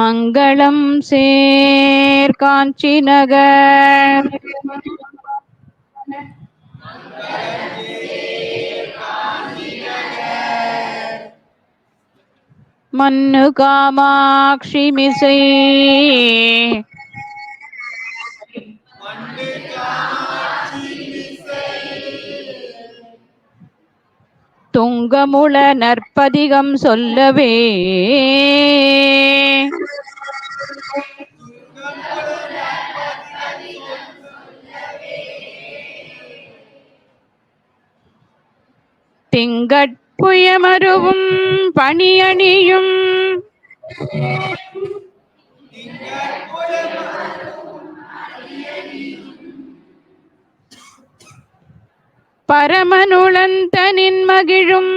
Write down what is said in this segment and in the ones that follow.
மங்களம் சேர் காஞ்சி நகர். மன்னு காமாட்சி மிசை. துங்கமுள நற்பதிகம் சொல்லவே. திங்கட்புயமருவும் பணியணியும் பரமனுளந்தனின் மகிழும்.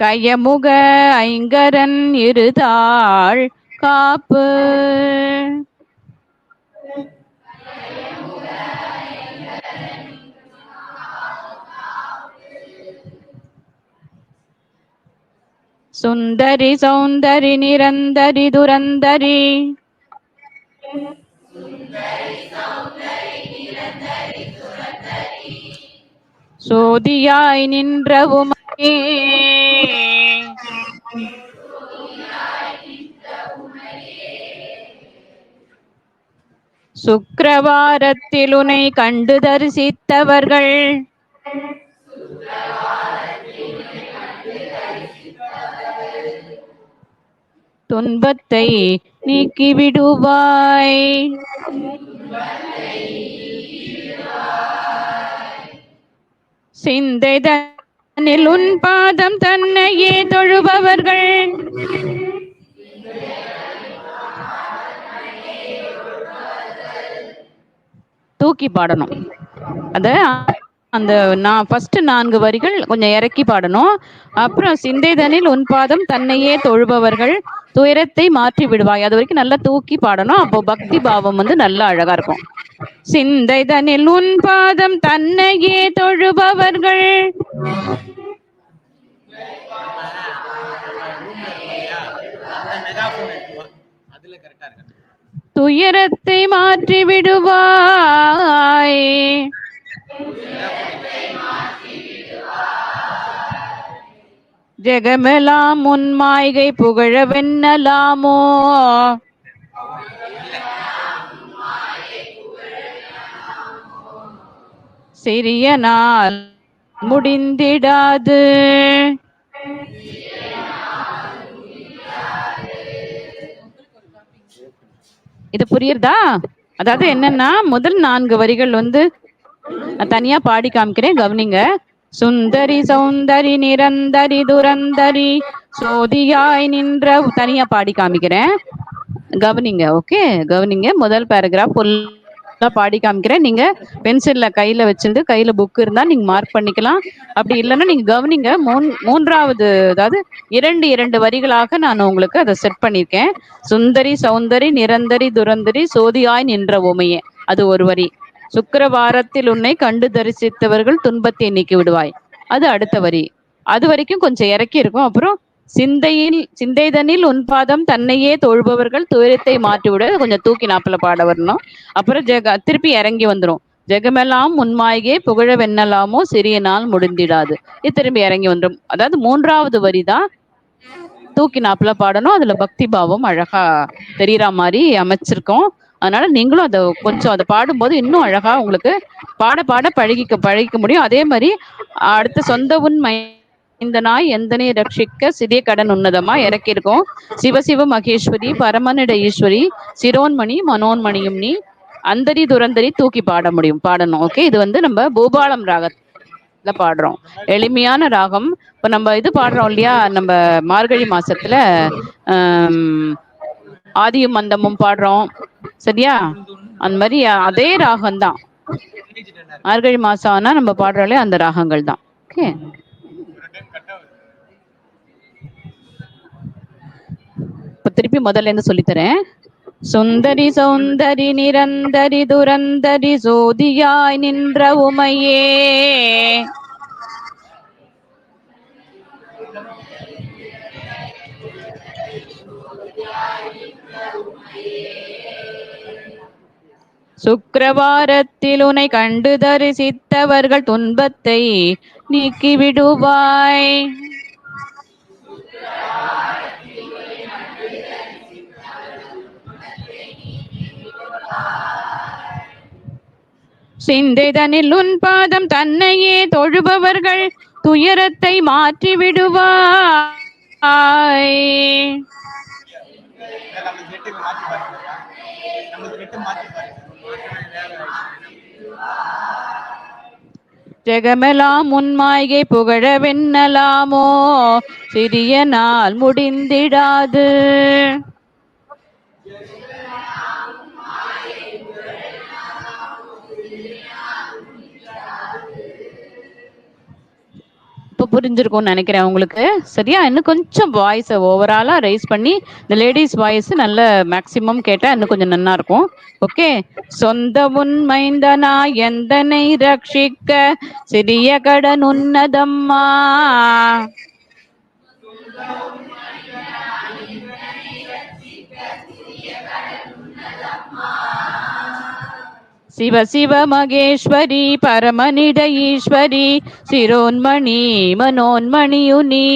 கயமுக ஐங்கரன் இருதாள் காப்பு. சுந்தரி சௌந்தரி நிரந்தரி துரந்தரி. சோதியாய் நின்ற உமையே சுக்கிரவாரத்தில் உனை கண்டு தரிசித்தவர்கள். துன்பத்தை நீக்கிவிடுவாய். சிந்தை தன்னில் உன் பாதம் தன்னையே தொழுபவர்கள். தூக்கி பாடணும். அத அந்த நான் ஃபர்ஸ்ட் நான்கு வரிகள் கொஞ்சம் இறக்கி பாடணும். அப்புறம் சிந்தைதனில் உன் பாதம் தன்னையே தொழுபவர்கள் துயரத்தை மாற்றி விடுவாய். அது வரைக்கும் நல்லா தூக்கி பாடணும். அப்போ பக்தி பாவம் வந்து நல்லா அழகா இருக்கும். சிந்தைதனில் உன் பாதம் தன்னையே தொழுபவர்கள் அந்த மெகாஃபோன் எடுத்து வா. அதுல கரெக்டா இருக்கு துயரத்தை மாற்றி விடுவாய் ஜெகமெலாம் உன் மாய்கை புகழ வெண்ணலாமோ? சிறிய முடிந்திடாது. இது புரியுறதா அதாவது என்னன்னா முதல் நான்கு வரிகள் வந்து தனியா பாடி காமிக்கிறேன் கவனிங்க. சுந்தரி சௌந்தரி நிரந்தரி துரந்தரி சோதியாய் நின்ற தனியா பாடி காமிக்கிறேன். கவனிங்க ஓகே கவனிங்க முதல் பேராகிராஃப் நான் பாடி காமிக்கிறேன். நீங்க பென்சில்ல கையில வச்சிருந்து கையில புக் இருந்தா நீங்க மார்க் பண்ணிக்கலாம். அப்படி இல்லைன்னா நீங்க கவனிங்க மூன் மூன்றாவது அதாவது இரண்டு இரண்டு வரிகளாக நான் உங்களுக்கு அதை செட் பண்ணியிருக்கேன். சுந்தரி சௌந்தரி நிரந்தரி துரந்தரி சோதியாய் நின்ற உமையே. அது ஒரு வரி. சுக்கரவாரத்தில் உன்னை கண்டு தரிசித்தவர்கள் துன்பத்தை நீக்கி விடுவாய் அது அடுத்த வரி. அது வரைக்கும் கொஞ்சம் இறக்கி இருக்கும். அப்புறம் சிந்தையில் சிந்தைதனில் உன் பாதம் தன்னையே தொழுபவர்கள் துயரத்தை மாற்றிவிட. கொஞ்சம் தூக்கி நாப்பில பாட வரணும். அப்புறம் ஜெக திருப்பி இறங்கி வந்துரும். ஜெகமெல்லாம் முன்மாய்கே புகழ வெண்ணலாமோ சிறிய நாள் முடிந்திடாது. இது திரும்பி இறங்கி வந்துடும் அதாவது மூன்றாவது வரி தான் தூக்கி நாப்பில பாடணும். அதுல பக்தி பாவம் அழகா தெரியற மாதிரி அமைச்சிருக்கோம். அதனால நீங்களும் அதை கொஞ்சம் அதை பாடும்போது இன்னும் அழகா உங்களுக்கு பாட பாட பழகிக்க பழகிக்க முடியும். அதே மாதிரி அடுத்த சொந்த உண்மை இந்த நாய் எந்தனை ரட்சிக்க சிறிய கடன் உன்னதமா? இறக்கியிருக்கோம். சிவசிவ மகேஸ்வரி பரமனிட ஈஸ்வரி சிரோன்மணி மனோன்மணியும் நீ அந்தரி துரந்தரி தூக்கி பாட முடியும். பாடணும் ஓகே இது வந்து நம்ம பூபாலம் ராகத்துல பாடுறோம். எளிமையான ராகம். இப்ப நம்ம இது பாடுறோம் இல்லையா? நம்ம மார்கழி மாசத்துல ஆஹ் ஆதியும் மந்தமும் பாடுறோம். சரியா? அந்த மாதிரி அதே ராகம் தான் மார்கழி மாசம் ஆனா நம்ம பாடுறாலே அந்த ராகங்கள் தான் ஓகே திருப்பி முதல்ல இருந்து சொல்லித்தரேன். சுந்தரி சௌந்தரி நிரந்தரி துரந்தரி சோதியாய் நின்ற உமையே. சுக்கிரவாரத்தில் உனை கண்டு தரிசித்தவர்கள் துன்பத்தை நீக்கிவிடுவாய். சிந்தைதனில் உன் பாதம் தன்னையே தொழுபவர்கள் துயரத்தை மாற்றி விடுவாய் இதை நம்ம செட்டுக்கு ஜெகமெலாம் உன்மாய்கை புகழ வெண்ணலாமோ? சிறிய நாள் முடிந்திடாது. இப்போ புரிஞ்சிருக்கும்னு நினைக்கிறேன் உங்களுக்கு. சரியா? இன்னும் கொஞ்சம் வாய்ஸை ஓவராலா ரைஸ் பண்ணி இந்த லேடிஸ் வாய்ஸ் நல்ல மேக்சிமம் கேட்டா இன்னும் கொஞ்சம் நன்னா இருக்கும். ஓகே சொந்த உண்மைந்தனா எந்தனை ரட்சிக்க? சிறிய கடன் உன்னதம்மா? சிவ சிவ மகேஸ்வரி பரமனிட ஈஸ்வரி சிரோன்மணி மனோன்மணியுனி.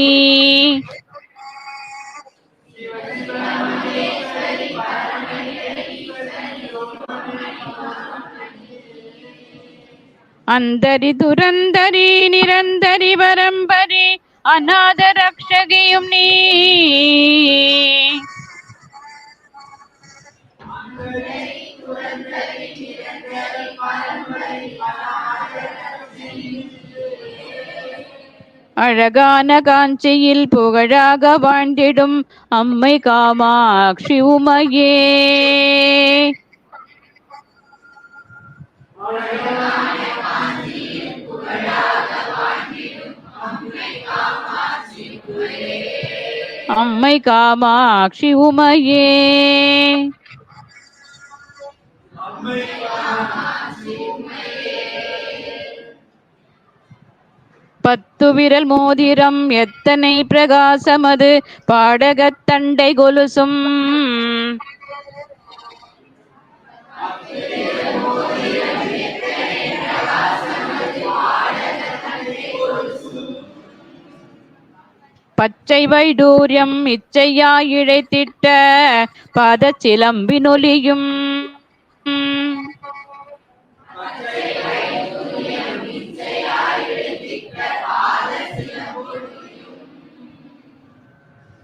அந்தரி துரந்தரி நிரந்தரி வரம்பரி அநாத ரக்ஷகியும் நீ. அழகான காஞ்சியில் புகழாக வாழ்ந்திடும் அம்மை காமாட்சி உமையே. அம்மை காமாட்சி உமையே. பத்து விரல் மோதிரம் எத்தனை பிரகாசமது? பாடகத் தண்டை கொலுசும். பச்சை வைடூரியம் இச்சையாய் இழைத்திட்ட பாதச்சிலம்பினொலியும்.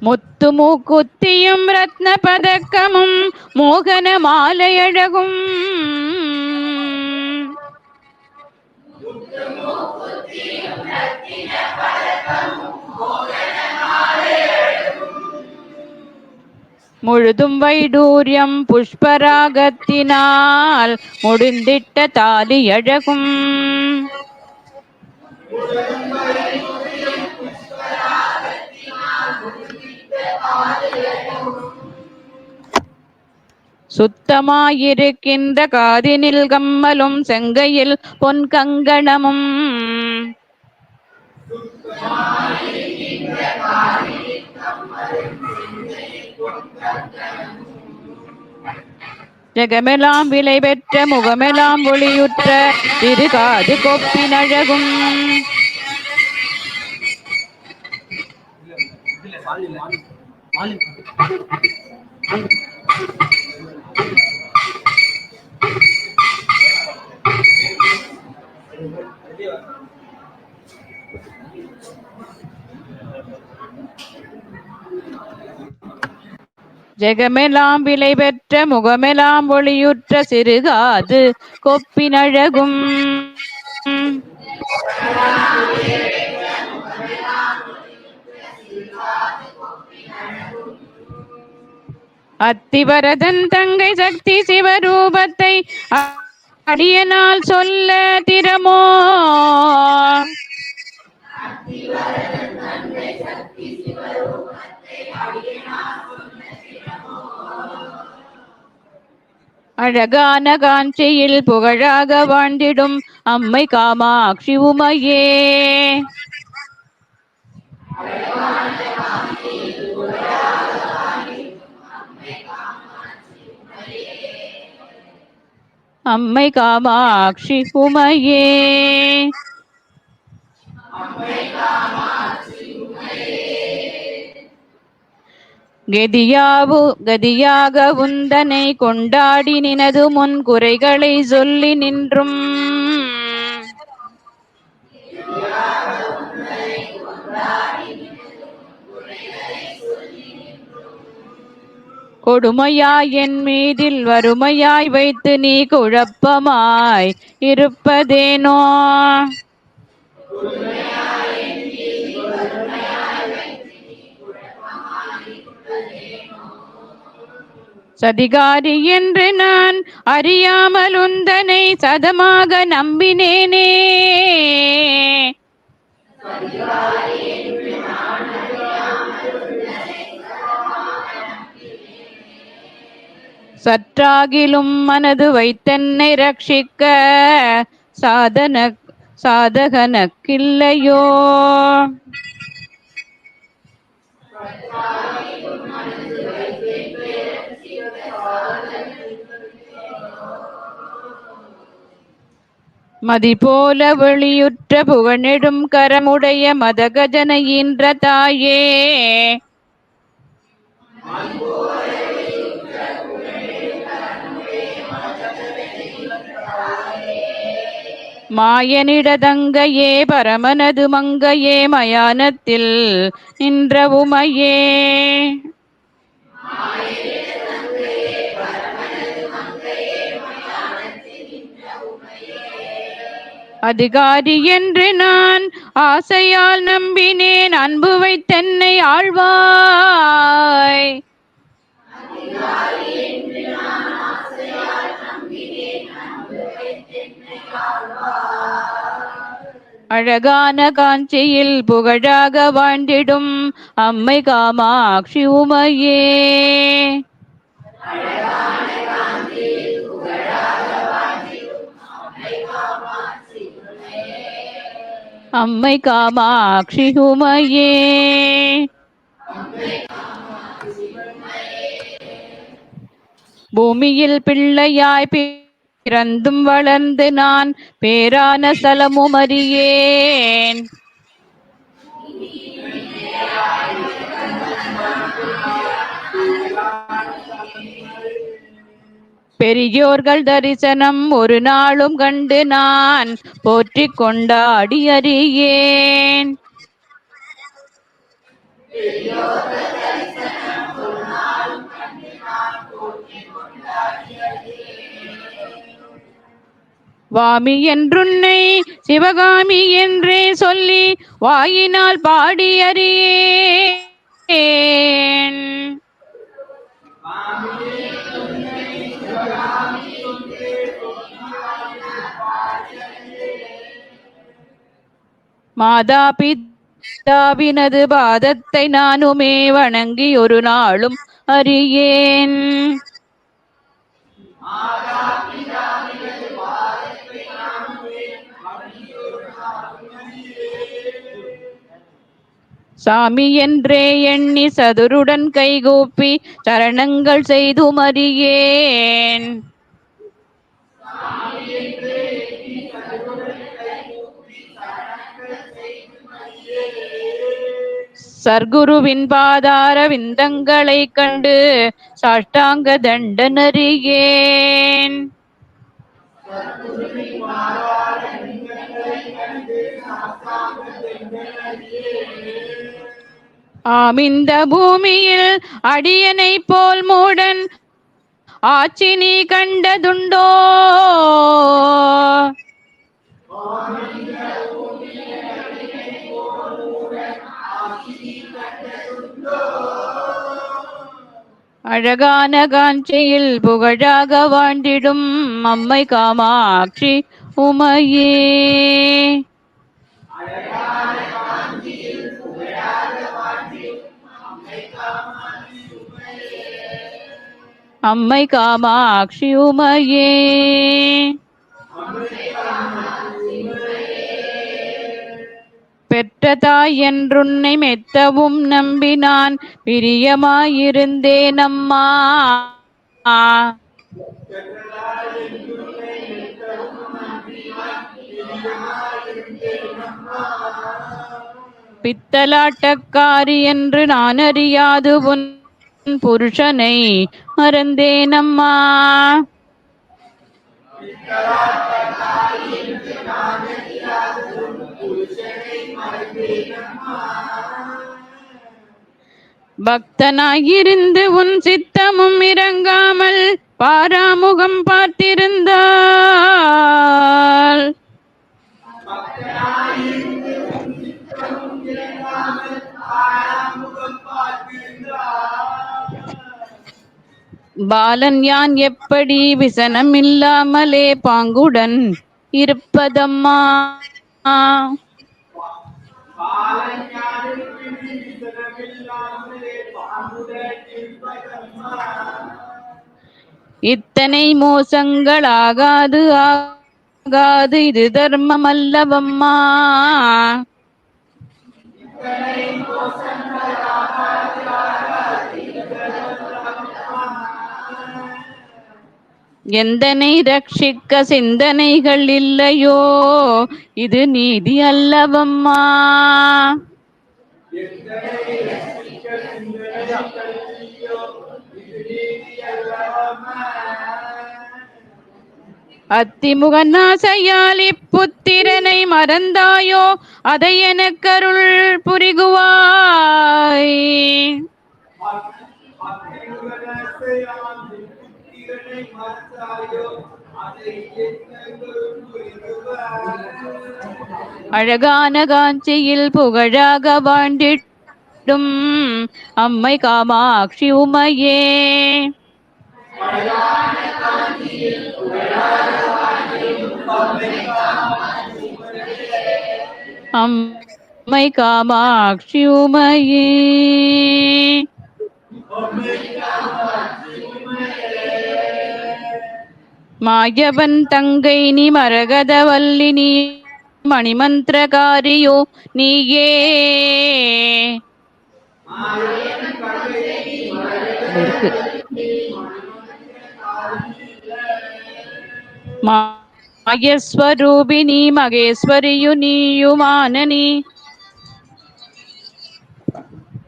முத்து மூக்குத்தியும் ரத்ன பதக்கமும் மோகன மாலையழகும். முழுதும் வைடூரியம் புஷ்பராகத்தினால் முடிந்திட்ட தாலி அழகும். சுத்தமாயிருக்கின்ற காதினில் கம்மலும் செங்கையில் பொன் கங்கணமும். ஜெகமெலாம் விலை பெற்ற முகமெலாம் ஒளியுற்ற திரு காது கொப்பினழகும். ஜெகமெலாம் விலை பெற்ற முகமெலாம் ஒளியுற்ற சிறுகாது கொப்பினழகும் அத்திவரதன் தங்கை சக்தி சிவரூபத்தை அடியனால் சொல்ல திறமோ? அழகான காஞ்சியில் புகழாக வாழ்ந்திடும் அம்மை காமாட்சி உமையே. அம்மை காமாட்சி உமையே கதியாவு கதியாக உந்தனை கொண்டாடி நினது முன் குறைகளை சொல்லி நின்றும். கொடுமையாய் என் மீதில் வறுமையாய் வைத்து நீ குழப்பமாய் இருப்பதேனோ? சதிகாரி என்று நான் அறியாமல் உந்தனை சதமாக நம்பினேனே. சற்றாகிலும் மனது வைத்தென்னை ரட்சிக்க சாதன சாதகனக்கில்லையோ? மதிபோல வெளியுற்ற புகழெடும் கரமுடைய மதகஜன ஈன்ற தாயே. மாயனிடதங்கையே பரமனது மங்கையே மயானத்தில் நின்ற உமையே அதிகாரி என்று நான் ஆசையால் நம்பினேன் அன்பு வைத்தென்னை ஆழ்வாய். அழகான காஞ்சியில் புகழாக வாழ்ந்திடும் அம்மை காமாட்சி உமையே. அம்மை காமாட்சி உமையே. பூமியில் பிள்ளையாய் பிறந்தும் வளர்ந்து நான் பேரான சலமும் அறியேன். பெரியோர்கள் தரிசனம் ஒரு நாளும் கண்டு நான் போற்றி கொண்டாடி அறியேன். வாமி என்றுன்னை சிவகாமி என்றே சொல்லி வாயினால் பாடி அறியேன். மாதா பிதாவினது பாதத்தை நானுமே வணங்கி ஒரு நாளும் அறியேன். சாமி என்றே எண்ணி சதுருடன் கைகூப்பி சரணங்கள் செய்து மறியேன். சர்க்குருவின் பாதார விந்தங்களைக் கண்டு சாஷ்டாங்க தண்டனறியேன் ஆம் இந்த பூமியில் அடியனை போல் மூடன் ஆட்சி நீ கண்டதுண்டோ? அழகான காஞ்சியில் புகழாக வாழ்ந்திடும் அம்மை காமாட்சி உமையே. அம்மை காமாட்சி உமையே. பெற்றதாய் என்றுன்னை மெத்தவும் நம்பினான். பிரியமாயிருந்தேனம்மா. பித்தலாட்டக்காரி என்று நான் அறியாது உன் புருஷனை மறந்தேனம்மா. பக்தனாயிருந்து உன் சித்தமும் இறங்காமல் பாராமுகம் பார்த்திருந்தாள் பாலன் யான் எப்படி விசனம் இல்லாமலே பாங்குடன் இருப்பதம்மா. இத்தனை மோசங்கள் ஆகாது ஆகாது இது தர்மம் அல்லவம்மா எந்தனை ரட்சிக்க சிந்தனைகள் இல்லையோ? இது நீதி அல்லவம்மா. அத்திமுகநாசையால் இப்புத்திரனை மறந்தாயோ? அதை எனக்கருள் புரிகுவாய். அழகான காஞ்சியில் புகழாக வாழ்ந்திடும் அம்மை காமாட்சி உமையே அம்மை காமாட்சி உமையே மாயவன் தங்கை நீ மரகதவல்லி நீ மணிமந்திரகாரியோ நீயே. இருக்கு. மாயஸ்வரூபினி மகேஸ்வரியு நீயுமானனி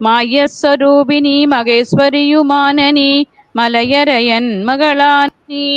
மாயஸ்வரூபினி மகேஸ்வரியுமானனி மலையரையன் மகளானி.